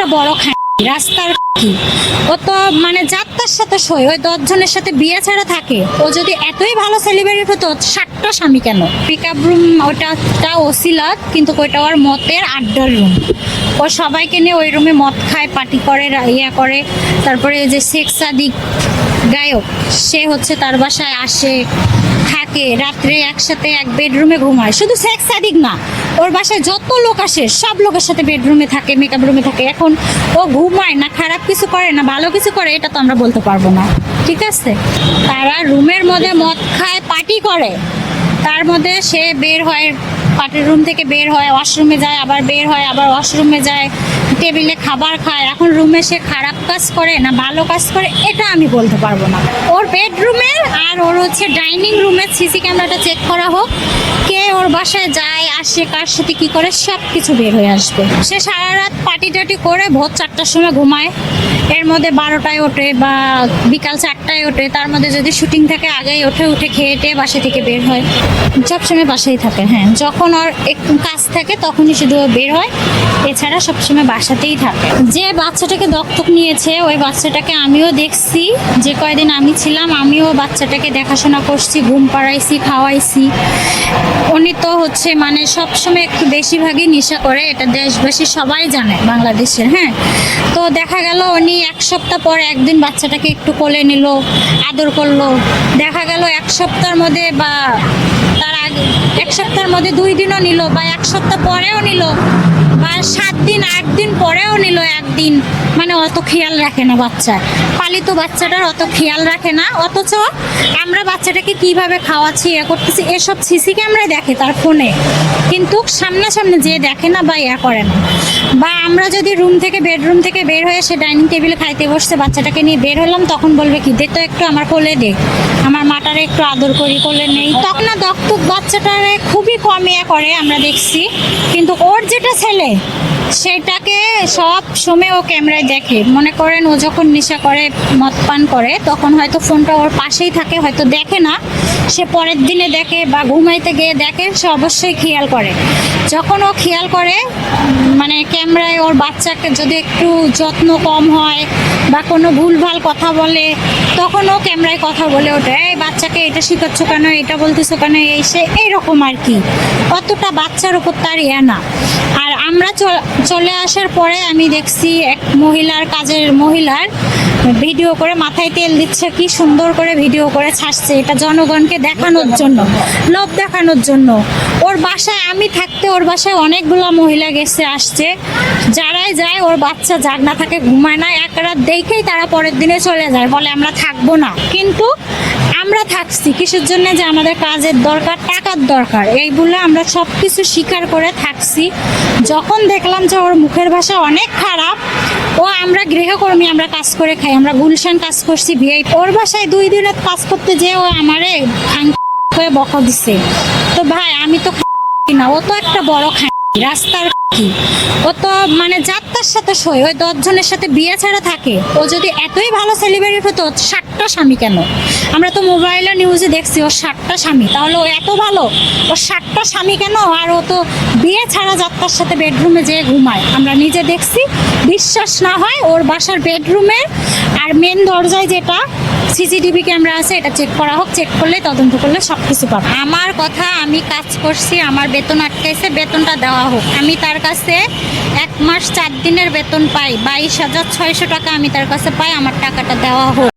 একটা বড় খাই রাস্তার কি ও তো মানে যাত্রার সাথে সই, ওই দশজনের সাথে বিয়ে ছাড়া থাকে। ও যদি এতই ভালো সেলিব্রিটি হতো, ষাটটা স্বামী কেন? পিক আপ রুম ওটা একটা ওসিলাত কিন্তু ওইটা ওর মতের আড্ডার রুম ও সবাইকে নিয়ে ওই রুমে মদ খায় পার্টি করে ইয়া করে। তারপরে যে শেখ সাদিক গায়ক, সে হচ্ছে তার বাসায় আসে। থাকে, রাত্রে একসাথে এক বেডরুমে ঘুমায়। শুধু সেক্স সাদিক না, ওর বাসায় যত লোক আসে, সব লোকের সাথে বেডরুমে থাকে মেকআপ রুমে থাকে। এখন ও ঘুমায় না, খারাপ কিছু করে না, ভালো কিছু করে, এটা তো আমরা বলতে পারব না। ঠিক আছে? তারা রুমের মধ্যে মদ খায় পার্টি করে। তার মধ্যে সে বের হয় পার্টির রুম থেকে বের হয়, ওয়াশরুমে যায়, আবার বের হয়, আবার ওয়াশরুমে যায়, টেবিলে খাবার খায়। এখন রুমে সে খারাপ কাজ করে না ভালো কাজ করে, এটা আমি বলতে পারব না। ওর বেডরুমে আর ওর হচ্ছে ডাইনিং রুমে সিসি ক্যামেরাটা চেক করা হোক। বাসায় যায় আসে, কার সাথে কি করে সব কিছু বের হয়ে আসবে। সে সারা রাত পার্টি টাটি করে ভোর চারটার সময় ঘুমায়। এর মধ্যে বারোটায় ওঠে বা বিকাল চারটায় ওঠে। তার মধ্যে যদি শুটিং থাকে, আগেই ওঠে উঠে খেয়ে টেয়ে বাসা থেকে বের হয়। সবসময় বাসায় থাকে হ্যাঁ। যখন ওর একটু কাজ থাকে, তখনই শুধু বের হয়। এছাড়া সবসময় বাসাতেই থাকে। যে বাচ্চাটাকে দত্তক নিয়েছে, ওই বাচ্চাটাকে আমিও দেখছি। যে কয়দিন আমি ছিলাম, আমিও বাচ্চাটাকে দেখাশোনা করছি, ঘুম পাড়াইছি, খাওয়াইছি। উনি তো হচ্ছে মানে সবসময় একটু বেশিরভাগই নেশা করে, এটা দেশবাসী সবাই জানে বাংলাদেশের হ্যাঁ? তো দেখা গেল উনি এক সপ্তাহ পর একদিন বাচ্চাটাকে একটু কোলে নিল, আদর করল। দেখা গেল এক সপ্তাহের মধ্যে বা এক সপ্তাহের মধ্যে দুই দিনও নিল বা এক সপ্তাহ পরেও নিল বা সাত দিন, আট দিন পরেও নিল একদিন। মানে অত খেয়াল রাখে না বাচ্চা। পালিত বাচ্চাটার অত খেয়াল রাখে না। অথচ আমরা বাচ্চাটাকে কীভাবে খাওয়াচ্ছি ইয়ে করতেছি, এসব সিসি ক্যামেরায় দেখে তার ফোনে। কিন্তু সামনাসামনি যে দেখে না বা ইয়া করে না। বা আমরা যদি রুম থেকে, বেডরুম থেকে বের হয়ে সে ডাইনিং টেবিলে খাইতে বসছে বাচ্চাটাকে নিয়ে বের হলাম, তখন বলবে কি দে তো একটু আমার কোলে দে। আমার মাটারে একটু আদর করি, কোলে নেই। তখন না দত্তক বাচ্চাটারে খুবই কম ইয়ে করে, আমরা দেখছি। কিন্তু ওর যেটা ছেলে, সেটাকে সব সময় ও ক্যামেরায় দেখে। মনে করেন ও যখন নেশা করে, মদ পান করে, তখন হয়তো ফোনটা ওর পাশেই থাকে, হয়তো দেখে না। সে পরের দিনে দেখে বা ঘুমাইতে গিয়ে দেখে, সে অবশ্যই খেয়াল করে। যখন ও খেয়াল করে মানে ক্যামেরায় ওর বাচ্চাকে যদি একটু যত্ন কম হয় বা কোনো ভুলভাল কথা বলে, তখন ও ক্যামেরায় কথা বলে ওঠে, এই বাচ্চাকে এটা শিখাচ্ছ কেন? এটা বলতেছো কেন? এই সে এইরকম আর কি। অতটা বাচ্চার উপর তার ইয়া না। আর আমরা চল- আসার পরে আমি দেখছি এক মহিলার কাজের মহিলার ভিডিও করে মাথায় তেল দিচ্ছে, কি সুন্দর করে ভিডিও করে ছাড়ছে। এটা জনগণকে দেখানোর জন্য, লোভ দেখানোর জন্য। ওর বাসায় আমি থাকতে ওর বাসায় অনেকগুলো মহিলা গেছে, আসছে। যারাই যায়, ওর বাচ্চা জাগ না থাকে, ঘুমায় না। এক রাত দেখেই তারা পরের দিনে চলে যায়, বলে আমরা থাকব না। কিন্তু আমরা থাকছি কিসের জন্য যে আমাদের কাজের দরকার, টাকার দরকার? এইগুলো আমরা সব কিছু স্বীকার করে থাকছি। যখন দেখলাম যে ওর মুখের ভাষা অনেক খারাপ, ও আমরা গৃহকর্মী, আমরা কাজ করে খাই, আমরা গুলশান কাজ করছি, ভিআই, ওর বাসায় দুই দিনের কাজ করতে যেয়ে ও আমারে হয়ে বকা দিছে। তো ভাই, আমি তো না, ও তো একটা বড় খাই রাস্তার কি? ও তো মানে যাত্রার সাথে সই, ওই দশজনের সাথে বিয়ে ছাড়া থাকে। ও যদি এতই ভালো সেলিব্রিটি হতো ষাটটা স্বামী কেন? আমরা তো মোবাইলে নিউজে দেখছি ওর ষাটটা স্বামী। তাহলে ও এত ভালো? ওর ষাটটা স্বামী কেন? আর ও তো বিয়ে ছাড়া যাত্রার সাথে বেডরুমে যেয়ে ঘুমায়। আমরা নিজে দেখছি, বিশ্বাস না হয় ওর বাসার বেডরুমের আর মেন দরজায় যেটা সিসিটিভি ক্যামেরা আছে, এটা চেক করা হোক চেক করলে তদন্ত করলে সব কিছু পাবো। আমার কথা আমি কাজ করছি, আমার বেতন আটকাইছে, বেতনটা দেওয়া হোক। আমি তার কাছে এক মাস চার দিনের বেতন পাই, বাইশ হাজার ছয়শো টাকা আমি তার কাছে পাই, আমার টাকাটা দেওয়া হোক।